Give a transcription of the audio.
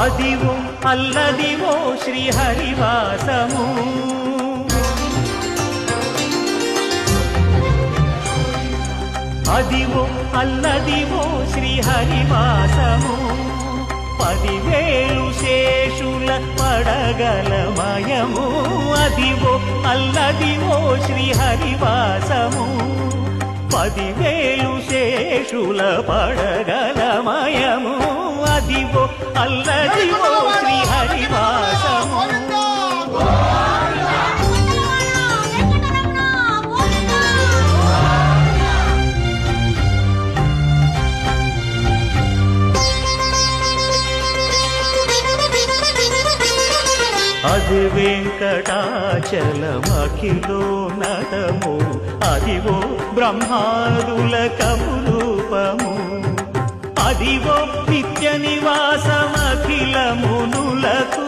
అదివో అల్లదివో శ్రీహరివాసము. అదివో అల్లదివో శ్రీహరివాసము. పదివేలు శేషుల పడగలమయము అదివో అల్లదివో శ్రీహరివాసము. పదివేలు శేషుల పడగలమయము అదివో అల్లదివో శ్రీహరివాసము అది వెంకటాచలమఖిలో నట అదివో బ్రహ్మాదుల కపురూపము అదివో నిత్య నివాసమఖిల మునులకు